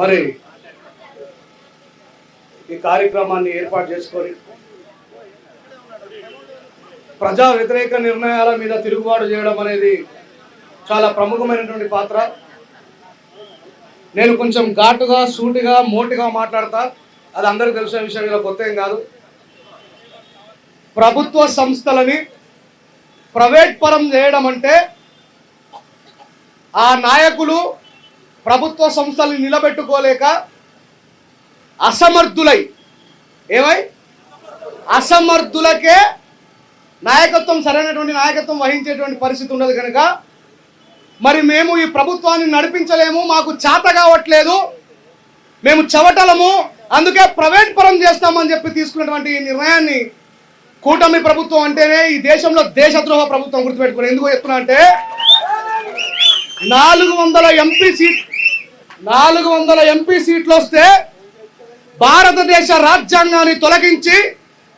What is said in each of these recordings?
మరి ఈ కార్యక్రమాన్ని ఏర్పాటు చేసుకొని ప్రజా వ్యతిరేక నిర్ణయాల మీద తిరుగుబాటు చేయడం అనేది చాలా ప్రముఖమైనటువంటి పాత్ర. నేను కొంచెం ఘాటుగా సూటిగా మోటిగా మాట్లాడతా. అది అందరికీ తెలిసిన విషయం ఇలా కొత్త ఏం కాదు. ప్రభుత్వ సంస్థలని ప్రైవేట్ పరం చేయడం అంటే ఆ నాయకులు ప్రభుత్వ సంస్థలు నిలబెట్టుకోలేక అసమర్థులై ఏమై? అసమర్థులకే నాయకత్వం సరైనటువంటి నాయకత్వం వహించేటువంటి పరిస్థితి ఉండదు కనుక. మరి మేము ఈ ప్రభుత్వాన్ని నడిపించలేము మాకు చేత కావట్లేదు. మేము చవటలము అందుకే ప్రైవేట్ పరం చేస్తామని చెప్పి తీసుకున్నటువంటి ఈ నిర్ణయాన్ని కూటమి ప్రభుత్వం అంటేనే ఈ దేశంలో దేశద్రోహ ప్రభుత్వం గుర్తుపెట్టుకుని ఎందుకు చెప్తున్నా అంటే నాలుగు వందల ఎంపీ సీట్ నాలుగు వందల ఎంపీ సీట్లు వస్తే భారతదేశ రాజ్యాంగాన్ని తొలగించి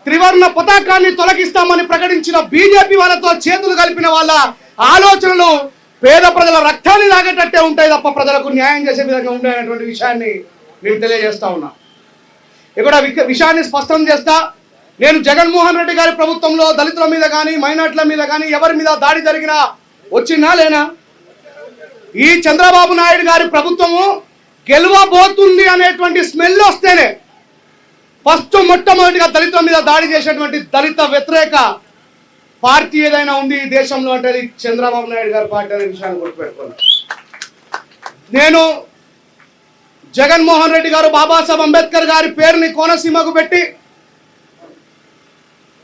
త్రివర్ణ పతాకాన్ని తొలగిస్తామని ప్రకటించిన బీజేపీ వాళ్ళతో చేతులు కలిపిన వాళ్ళ ఆలోచనలు పేద ప్రజల రక్తాన్ని తాగేటట్టే ఉంటాయి తప్ప ప్రజలకు న్యాయం చేసే విధంగా ఉండేటువంటి విషయాన్ని నేను తెలియజేస్తా ఉన్నా. ఇక్కడ విషయాన్ని స్పష్టం చేస్తా. నేను జగన్మోహన్ రెడ్డి గారి ప్రభుత్వంలో దళితుల మీద కానీ మైనార్టీల మీద కానీ ఎవరి మీద దాడి జరిగినా వచ్చినా లేనా? ఈ చంద్రబాబు నాయుడు గారి ప్రభుత్వము గెలవబోతుంది అనేటువంటి స్మెల్ వస్తేనే ఫస్ట్ మొట్టమొదటిగా దళితుల మీద దాడి చేసేటువంటి దళిత వ్యతిరేక పార్టీ ఏదైనా ఉంది ఈ దేశంలో అంటే అది చంద్రబాబు నాయుడు గారి పార్టీ అనే విషయాన్ని గుర్తుపెట్టుకోండి. నేను జగన్మోహన్ రెడ్డి గారు బాబాసాహెబ్ అంబేద్కర్ గారి పేరుని కోనసీమకు పెట్టి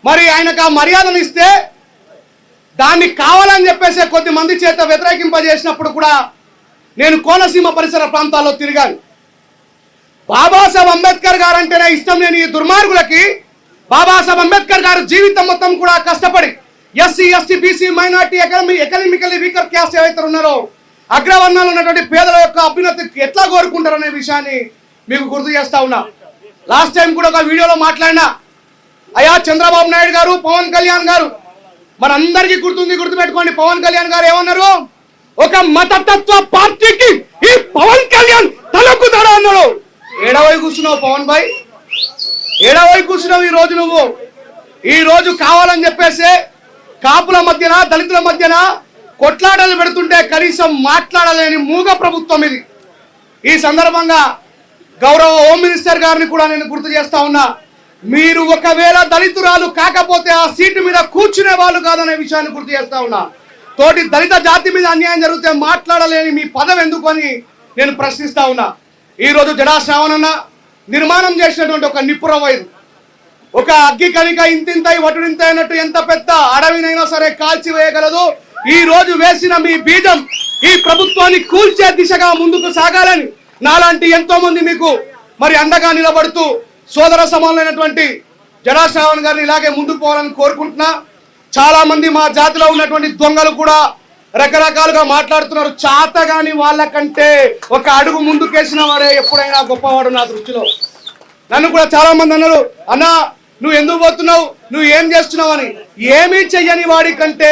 మరి ఆయనకు ఆ మర్యాదను ఇస్తే దాన్ని కావాలని చెప్పేసి కొద్ది మంది చేత వ్యతిరేకింపజేసినప్పుడు కూడా నేను కోనసీమ పరిసర ప్రాంతాల్లో తిరిగాను. బాబాసాహెబ్ అంబేద్కర్ గారు అంటేనే ఇష్టం లేని ఈ దుర్మార్గులకి బాబాసాహెబ్ అంబేద్కర్ గారు జీవితం మొత్తం కూడా కష్టపడి SC ST BC minority economy economically weaker caste ఏవైతే ఉన్నారో అగ్రవర్ణాలు ఉన్నటువంటి పేదల యొక్క అభ్యున్నతికి ఎట్లా కోరుకుంటారు అనే విషయాన్ని మీకు గుర్తు చేస్తా ఉన్నా. లాస్ట్ టైం కూడా ఒక వీడియోలో మాట్లాడినా అయ్యా చంద్రబాబు నాయుడు గారు పవన్ కళ్యాణ్ గారు మనందరికీ గుర్తుంది గుర్తుపెట్టుకోండి. పవన్ కళ్యాణ్ గారు ఏమన్నారు? ఒక మతతత్వ పార్టీకి ఈ పవన్ కళ్యాణ్ తలకుతాడు అన్నాడు ఏడవై కూర్చున్నావు పవన్ భాయ్ ఏడవై కూర్చున్నావు ఈ రోజు నువ్వు. ఈ రోజు కావాలని చెప్పేసి కాపుల మధ్యన దళితుల మధ్యన కొట్లాటలు పెడుతుంటే కనీసం మాట్లాడలేని మూగ ప్రభుత్వం ఇది. ఈ సందర్భంగా గౌరవ హోమ్ మినిస్టర్ గారిని కూడా నేను గుర్తు చేస్తా ఉన్నా. మీరు ఒకవేళ దళితురాలు కాకపోతే ఆ సీటు మీద కూర్చునే వాళ్ళు కాదనే విషయాన్ని గుర్తు చేస్తా ఉన్నా. తోటి దళిత జాతి మీద అన్యాయం జరిగితే మాట్లాడలేని మీ పదం ఎందుకు అని నేను ప్రశ్నిస్తా ఉన్నా. ఈరోజు రోజు జడా నిర్మాణం చేసినటువంటి ఒక నిపురవ ఒక అగ్గి కనిక ఇంతింతై వటుడింత అయినట్టు ఎంత పెద్ద అడవినైనా సరే కాల్చి వేయగలదు. ఈ రోజు వేసిన మీ బీజం ఈ ప్రభుత్వాన్ని కూల్చే దిశగా ముందుకు సాగాలని నాలాంటి ఎంతో మంది మీకు మరి అండగా నిలబడుతూ సోదర సమానమైనటువంటి జడాశ్రావణ్ గారిని ఇలాగే ముందుకు పోవాలని కోరుకుంటున్నా. చాలామంది మా జాతిలో ఉన్నటువంటి దొంగలు కూడా రకరకాలుగా మాట్లాడుతున్నారు. చాతగాని వాళ్ళకంటే ఒక అడుగు ముందుకేసిన వాడే ఎప్పుడైనా గొప్పవాడు నా దృష్టిలో. నన్ను కూడా చాలామంది అన్నారు అన్నా నువ్వు ఎందుకు పోతున్నావు? నువ్వు ఏం చేస్తున్నావు అని. ఏమీ చెయ్యని వాడి కంటే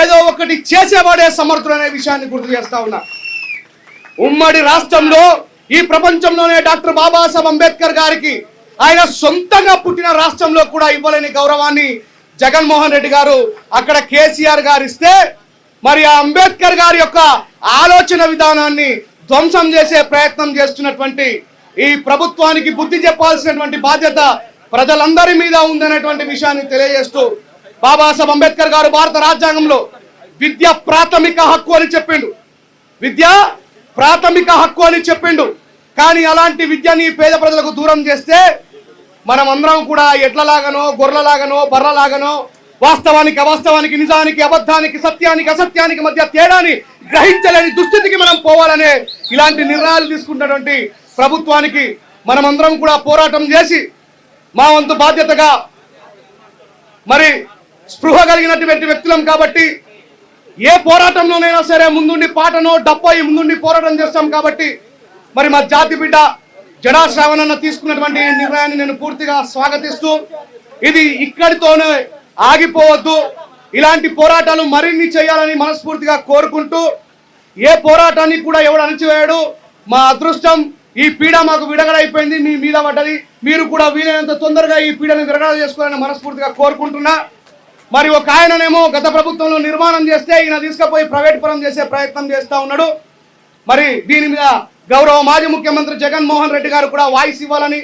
ఏదో ఒకటి చేసేవాడే సమర్థుడు అనే విషయాన్ని గుర్తు చేస్తా ఉన్నా. ఉమ్మడి రాష్ట్రంలో ఈ ప్రపంచంలోనే డాక్టర్ బాబాసాహెబ్ అంబేద్కర్ గారికి ఆయన సొంతంగా పుట్టిన రాష్ట్రంలో కూడా ఇవ్వలేని గౌరవాన్ని జగన్మోహన్ రెడ్డి గారు అక్కడ కేసీఆర్ గారు ఇస్తే మరి ఆ అంబేద్కర్ గారి యొక్క ఆలోచన విధానాన్ని ధ్వంసం చేసే ప్రయత్నం చేస్తున్నటువంటి ఈ ప్రభుత్వానికి బుద్ధి చెప్పాల్సినటువంటి బాధ్యత ప్రజలందరి మీద ఉందనేటువంటి విషయాన్ని తెలియజేస్తూ బాబాసాహెబ్ అంబేద్కర్ గారు భారత రాజ్యాంగంలో విద్య ప్రాథమిక హక్కు అని చెప్పిండు. విద్య ప్రాథమిక హక్కు అని చెప్పిండు. కానీ అలాంటి విద్యని పేద ప్రజలకు దూరం చేస్తే మనం అందరం కూడా ఎడ్లలాగనో గొర్రెలాగానో బర్రలాగనో వాస్తవానికి అవాస్తవానికి నిజానికి అబద్ధానికి సత్యానికి అసత్యానికి మధ్య తేడాని గ్రహించలేని దుస్థితికి మనం పోవాలనే ఇలాంటి నిర్ణయాలు తీసుకున్నటువంటి ప్రభుత్వానికి మనమందరం కూడా పోరాటం చేసి మా వంతు బాధ్యతగా మరి స్పృహ కలిగినటువంటి వ్యక్తులం కాబట్టి ఏ పోరాటంలోనైనా సరే ముందుండి పాటనో డబ్బయి ముందుండి పోరాటం చేస్తాం కాబట్టి మరి మా జాతి బిడ్డ జడా శ్రావణన్న తీసుకున్నటువంటి నిర్ణయాన్ని నేను పూర్తిగా స్వాగతిస్తూ ఇది ఇక్కడితోనే ఆగిపోవద్దు. ఇలాంటి పోరాటాలు మరిన్ని చేయాలని మనస్ఫూర్తిగా కోరుకుంటూ ఏ పోరాటాన్ని కూడా ఎవడు అణచివేయడు. మా అదృష్టం ఈ పీడ మాకు విడగడైపోయింది మీ మీద పడ్డది. మీరు కూడా వీలైనంత తొందరగా ఈ పీడను విరగడ చేసుకోవాలని మనస్ఫూర్తిగా కోరుకుంటున్నా. మరి ఒక ఆయననేమో గత ప్రభుత్వంలో నిర్మాణం చేస్తే ఈయన తీసుకుపోయి ప్రైవేట్ పరం చేసే ప్రయత్నం చేస్తూ ఉన్నాడు. మరి దీని మీద గౌరవ మాజీ ముఖ్యమంత్రి జగన్మోహన్ రెడ్డి గారు కూడా వాయిస్ ఇవ్వాలని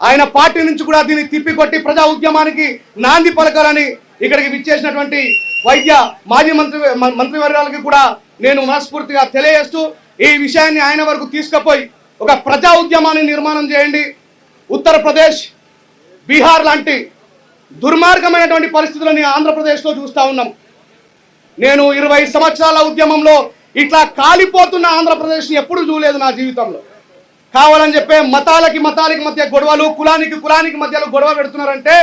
ఆయన పార్టీ నుంచి కూడా దీన్ని తిప్పికొట్టి ప్రజా ఉద్యమానికి నాంది పలకాలని ఇక్కడికి విచ్చేసినటువంటి వైద్య మాజీ మంత్రి మ- మంత్రివర్గాలకి కూడా నేను మనస్ఫూర్తిగా తెలియజేస్తూ ఈ విషయాన్ని ఆయన వరకు తీసుకుపోయి ఒక ప్రజా ఉద్యమాన్ని నిర్మాణం చేయండి. ఉత్తరప్రదేశ్ బీహార్ లాంటి దుర్మార్గమైనటువంటి పరిస్థితులని ఆంధ్రప్రదేశ్లో చూస్తూ ఉన్నాం. నేను ఇరవై సంవత్సరాల ఉద్యమంలో ఇట్లా కాలిపోతున్న ఆంధ్రప్రదేశ్ని ఎప్పుడు చూడలేదు నా జీవితంలో. కావాలని చెప్పే మతాలకి మతాలకి మధ్య గొడవలు కులానికి కులానికి మధ్యలో గొడవ పెడుతున్నారంటే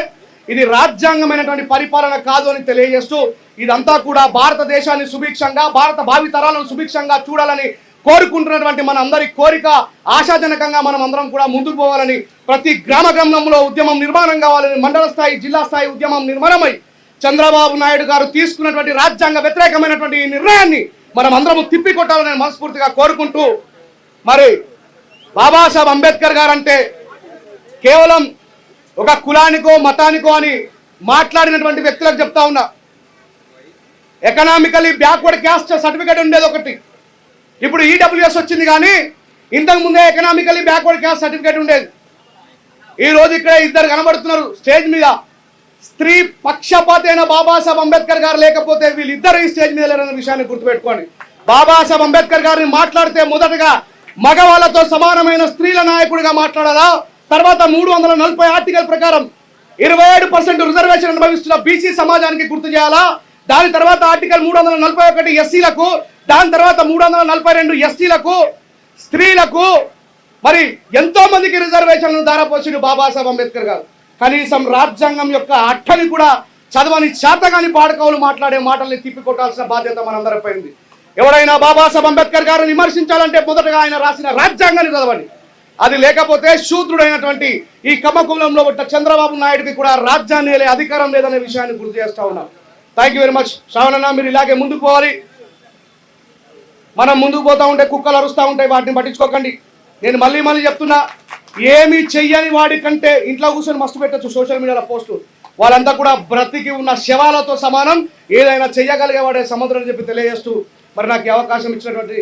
ఇది రాజ్యాంగమైనటువంటి పరిపాలన కాదు అని తెలియజేస్తూ ఇదంతా కూడా భారతదేశాన్ని సుభిక్షంగా భారత భావితరాలను సుభిక్షంగా చూడాలని కోరుకుంటున్నటువంటి మన అందరి కోరిక ఆశాజనకంగా మనం అందరం కూడా ముందుకు పోవాలని ప్రతి గ్రామ గ్రామంలో ఉద్యమం నిర్మాణం కావాలని మండల స్థాయి జిల్లా స్థాయి ఉద్యమం నిర్మాణమై చంద్రబాబు నాయుడు గారు తీసుకున్నటువంటి రాజ్యాంగ వ్యతిరేకమైనటువంటి ఈ నిర్ణయాన్ని మనం అందరము తిప్పి కొట్టాలని మనస్ఫూర్తిగా కోరుకుంటూ మరి బాబాసాహెబ్ అంబేద్కర్ గారు అంటే కేవలం ఒక కులానికో మతానికో అని మాట్లాడినటువంటి వ్యక్తులకు చెప్తా ఉన్నా. ఎకనామికలీ బ్యాక్వర్డ్ క్యాస్ట్ సర్టిఫికేట్ ఉండేది ఒకటి. ఇప్పుడు ఈడబ్ల్యూఎస్ వచ్చింది కానీ ఇంతకు ముందే ఎకనామికలీ బ్యాక్వర్డ్ క్యాస్ట్ సర్టిఫికేట్ ఉండేది. ఈ రోజు ఇక్కడ ఇద్దరు కనబడుతున్నారు స్టేజ్ మీద. స్త్రీ పక్షపాతైన అయిన బాబాసాహెబ్ అంబేద్కర్ గారు లేకపోతే వీళ్ళిద్దరు ఈ స్టేజ్ మీద లేరన్న విషయాన్ని గుర్తుపెట్టుకోండి. బాబాసాహెబ్ అంబేద్కర్ గారిని మాట్లాడితే మొదటగా మగవాళ్ళతో సమానమైన స్త్రీల నాయకుడిగా మాట్లాడాలా? తర్వాత మూడు వందల నలభై ఆర్టికల్ ప్రకారం ఇరవై ఏడు పర్సెంట్ రిజర్వేషన్ అనుభవిస్తున్న బీసీ సమాజానికి గుర్తు చేయాలా? దాని తర్వాత ఆర్టికల్ మూడు వందల నలభై ఒకటి ఎస్సీలకు దాని తర్వాత మూడు వందల నలభై రెండు ఎస్టీలకు స్త్రీలకు మరి ఎంతో మందికి రిజర్వేషన్లను దారపోసిండు బాబాసాహెబ్ అంబేద్కర్ గారు. కనీసం రాజ్యాంగం యొక్క అట్టని కూడా చదవని చేతగాని పాడకవులు మాట్లాడే మాటల్ని తిప్పికొట్టాల్సిన బాధ్యత మనందరిపై ఉంది. ఎవరైనా బాబాసాహెబ్ అంబేద్కర్ గారిని విమర్శించాలంటే మొదటగా ఆయన రాసిన రాజ్యాంగాన్ని చదవండి. అది లేకపోతే శూద్రుడైనటువంటి ఈ కమకులంలో ఉన్న చంద్రబాబు నాయుడికి కూడా రాజ్యాన్ని అధికారం లేదనే విషయాన్ని గుర్తు చేస్తా ఉన్నాం. థ్యాంక్ యూ వెరీ మచ్ శ్రావణన్న మీరు ఇలాగే ముందుకు పోవాలి. మనం ముందుకు పోతా ఉంటే కుక్కలు అరుస్తూ ఉంటాయి వాటిని పట్టించుకోకండి. నేను మళ్ళీ మళ్ళీ చెప్తున్నా ఏమి చెయ్యని వాడి కంటే ఇంట్లో కూర్చొని మస్తు పెట్టచ్చు సోషల్ మీడియాలో పోస్టు వాళ్ళంతా కూడా బ్రతికి ఉన్న శవాలతో సమానం. ఏదైనా చెయ్యగలిగే వాడే సముద్రం అని చెప్పి తెలియజేస్తూ మరి నాకు అవకాశం ఇచ్చినటువంటి